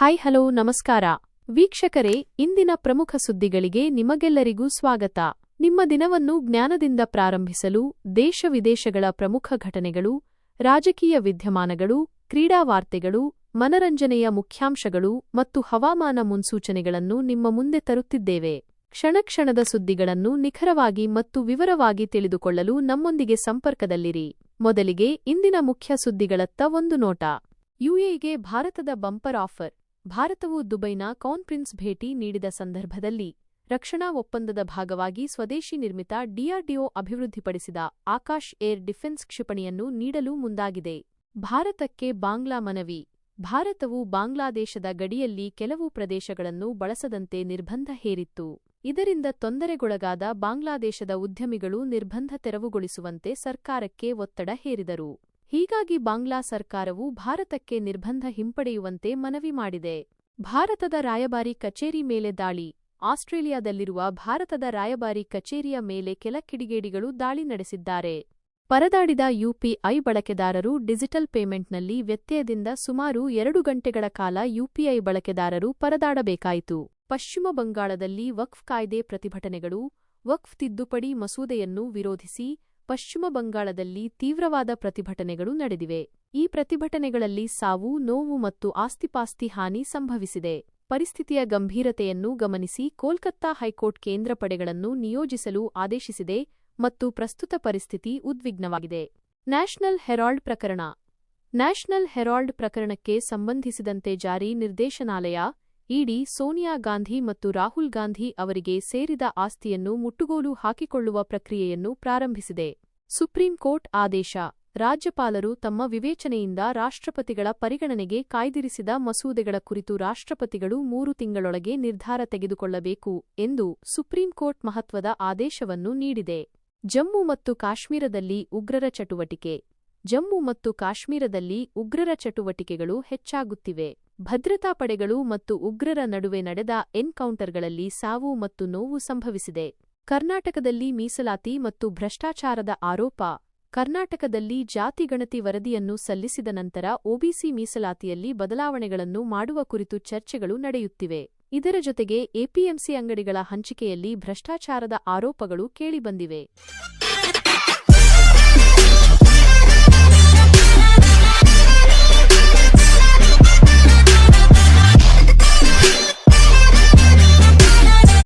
Hi hello, ನಮಸ್ಕಾರ. ವೀಕ್ಷಕರೇ, ಇಂದಿನ ಪ್ರಮುಖ ಸುದ್ದಿಗಳಿಗೆ ನಿಮಗೆಲ್ಲರಿಗೂ ಸ್ವಾಗತ. ನಿಮ್ಮ ದಿನವನ್ನು ಜ್ಞಾನದಿಂದ ಪ್ರಾರಂಭಿಸಲು ದೇಶ ವಿದೇಶಗಳ ಪ್ರಮುಖ ಘಟನೆಗಳು, ರಾಜಕೀಯ ವಿದ್ಯಮಾನಗಳು, ಕ್ರೀಡಾ ವಾರ್ತೆಗಳು, ಮನರಂಜನೆಯ ಮುಖ್ಯಾಂಶಗಳು ಮತ್ತು ಹವಾಮಾನ ಮುನ್ಸೂಚನೆಗಳನ್ನು ನಿಮ್ಮ ಮುಂದೆ ತರುತ್ತಿದ್ದೇವೆ. ಕ್ಷಣಕ್ಷಣದ ಸುದ್ದಿಗಳನ್ನು ನಿಖರವಾಗಿ ಮತ್ತು ವಿವರವಾಗಿ ತಿಳಿದುಕೊಳ್ಳಲು ನಮ್ಮೊಂದಿಗೆ ಸಂಪರ್ಕದಲ್ಲಿರಿ. ಮೊದಲಿಗೆ ಇಂದಿನ ಮುಖ್ಯ ಸುದ್ದಿಗಳತ್ತ ಒಂದು ನೋಟ. ಯುಎಇಗೆ ಭಾರತದ ಬಂಪರ್ ಆಫರ್. ಭಾರತವು ದುಬೈನ ಕಾನ್ಪ್ರಿನ್ಸ್ ಭೇಟಿ ನೀಡಿದ ಸಂದರ್ಭದಲ್ಲಿ ರಕ್ಷಣಾ ಒಪ್ಪಂದದ ಭಾಗವಾಗಿ ಸ್ವದೇಶಿ ನಿರ್ಮಿತ ಡಿಆರ್ಡಿಒ ಅಭಿವೃದ್ಧಿಪಡಿಸಿದ ಆಕಾಶ್ ಏರ್ ಡಿಫೆನ್ಸ್ ಕ್ಷಿಪಣಿಯನ್ನು ನೀಡಲು ಮುಂದಾಗಿದೆ. ಭಾರತಕ್ಕೆ ಬಾಂಗ್ಲಾ ಮನವಿ. ಭಾರತವು ಬಾಂಗ್ಲಾದೇಶದ ಗಡಿಯಲ್ಲಿ ಕೆಲವು ಪ್ರದೇಶಗಳನ್ನು ಬಳಸದಂತೆ ನಿರ್ಬಂಧ ಹೇರಿತ್ತು. ಇದರಿಂದ ತೊಂದರೆಗೊಳಗಾದ ಬಾಂಗ್ಲಾದೇಶದ ಉದ್ಯಮಿಗಳು ನಿರ್ಬಂಧ ತೆರವುಗೊಳಿಸುವಂತೆ ಸರ್ಕಾರಕ್ಕೆ ಒತ್ತಡ ಹೇರಿದರು. ಹೀಗಾಗಿ ಬಾಂಗ್ಲಾ ಸರ್ಕಾರವು ಭಾರತಕ್ಕೆ ನಿರ್ಬಂಧ ಹಿಂಪಡೆಯುವಂತೆ ಮನವಿ ಮಾಡಿದೆ. ಭಾರತದ ರಾಯಭಾರಿ ಕಚೇರಿ ಮೇಲೆ ದಾಳಿ, ಆಸ್ಟ್ರೇಲಿಯಾದಲ್ಲಿರುವ ಭಾರತದ ರಾಯಭಾರಿ ಕಚೇರಿಯ ಮೇಲೆ ಕೆಲ ಕಿಡಿಗೇಡಿಗಳು ದಾಳಿ ನಡೆಸಿದ್ದಾರೆ. ಪರದಾಡಿದ ಯುಪಿಐ ಬಳಕೆದಾರರು ಡಿಜಿಟಲ್ ಪೇಮೆಂಟ್ನಲ್ಲಿ ವ್ಯತ್ಯಯದಿಂದ ಸುಮಾರು ಎರಡು ಗಂಟೆಗಳ ಕಾಲ ಯುಪಿಐ ಬಳಕೆದಾರರು ಪರದಾಡಬೇಕಾಯಿತು. ಪಶ್ಚಿಮ ಬಂಗಾಳದಲ್ಲಿ ವಕ್ಫ್ ಕಾಯ್ದೆ ಪ್ರತಿಭಟನೆಗಳು, ವಕ್ಫ್ ತಿದ್ದುಪಡಿ ಮಸೂದೆಯನ್ನು ವಿರೋಧಿಸಿ ಪಶ್ಚಿಮ ಬಂಗಾಳದಲ್ಲಿ ತೀವ್ರವಾದ ಪ್ರತಿಭಟನೆಗಳು ನಡೆದಿವೆ. ಈ ಪ್ರತಿಭಟನೆಗಳಲ್ಲಿ ಸಾವು, ನೋವು ಮತ್ತು ಆಸ್ತಿಪಾಸ್ತಿ ಹಾನಿ ಸಂಭವಿಸಿದೆ. ಪರಿಸ್ಥಿತಿಯ ಗಂಭೀರತೆಯನ್ನು ಗಮನಿಸಿ ಕೋಲ್ಕತ್ತಾ ಹೈಕೋರ್ಟ್ ಕೇಂದ್ರ ಪಡೆಗಳನ್ನು ನಿಯೋಜಿಸಲು ಆದೇಶಿಸಿದೆ ಮತ್ತು ಪ್ರಸ್ತುತ ಪರಿಸ್ಥಿತಿ ಉದ್ವಿಗ್ನವಾಗಿದೆ. ನ್ಯಾಷನಲ್ ಹೆರಾಲ್ಡ್ ಪ್ರಕರಣ. ನ್ಯಾಷನಲ್ ಹೆರಾಲ್ಡ್ ಪ್ರಕರಣಕ್ಕೆ ಸಂಬಂಧಿಸಿದಂತೆ ಜಾರಿ ನಿರ್ದೇಶನಾಲಯ ಇಡಿ ಸೋನಿಯಾ ಗಾಂಧಿ ಮತ್ತು ರಾಹುಲ್ ಗಾಂಧಿ ಅವರಿಗೆ ಸೇರಿದ ಆಸ್ತಿಯನ್ನು ಮುಟ್ಟುಗೋಲು ಹಾಕಿಕೊಳ್ಳುವ ಪ್ರಕ್ರಿಯೆಯನ್ನು ಪ್ರಾರಂಭಿಸಿದೆ. ಸುಪ್ರೀಂ ಕೋರ್ಟ್ ಆದೇಶ. ರಾಜ್ಯಪಾಲರು ತಮ್ಮ ವಿವೇಚನೆಯಿಂದ ರಾಷ್ಟ್ರಪತಿಗಳ ಪರಿಗಣನೆಗೆ ಕಾಯ್ದಿರಿಸಿದ ಮಸೂದೆಗಳ ಕುರಿತು ರಾಷ್ಟ್ರಪತಿಗಳು ಮೂರು ತಿಂಗಳೊಳಗೆ ನಿರ್ಧಾರ ತೆಗೆದುಕೊಳ್ಳಬೇಕು ಎಂದು ಸುಪ್ರೀಂ ಕೋರ್ಟ್ ಮಹತ್ವದ ಆದೇಶವನ್ನು ನೀಡಿದೆ. ಜಮ್ಮು ಮತ್ತು ಕಾಶ್ಮೀರದಲ್ಲಿ ಉಗ್ರರ ಚಟುವಟಿಕೆ. ಜಮ್ಮು ಮತ್ತು ಕಾಶ್ಮೀರದಲ್ಲಿ ಉಗ್ರರ ಚಟುವಟಿಕೆಗಳು ಹೆಚ್ಚಾಗುತ್ತಿವೆ. ಭದ್ರತಾ ಪಡೆಗಳು ಮತ್ತು ಉಗ್ರರ ನಡುವೆ ನಡೆದ ಎನ್ಕೌಂಟರ್ಗಳಲ್ಲಿ ಸಾವು ಮತ್ತು ನೋವು ಸಂಭವಿಸಿದೆ. ಕರ್ನಾಟಕದಲ್ಲಿ ಮೀಸಲಾತಿ ಮತ್ತು ಭ್ರಷ್ಟಾಚಾರದ ಆರೋಪ. ಕರ್ನಾಟಕದಲ್ಲಿ ಜಾತಿ ಗಣತಿ ವರದಿಯನ್ನು ಸಲ್ಲಿಸಿದ ನಂತರ ಒಬಿಸಿ ಮೀಸಲಾತಿಯಲ್ಲಿ ಬದಲಾವಣೆಗಳನ್ನು ಮಾಡುವ ಕುರಿತು ಚರ್ಚೆಗಳು ನಡೆಯುತ್ತಿವೆ. ಇದರ ಜೊತೆಗೆ ಎಪಿಎಂಸಿ ಅಂಗಡಿಗಳ ಹಂಚಿಕೆಯಲ್ಲಿ ಭ್ರಷ್ಟಾಚಾರದ ಆರೋಪಗಳು ಕೇಳಿಬಂದಿವೆ.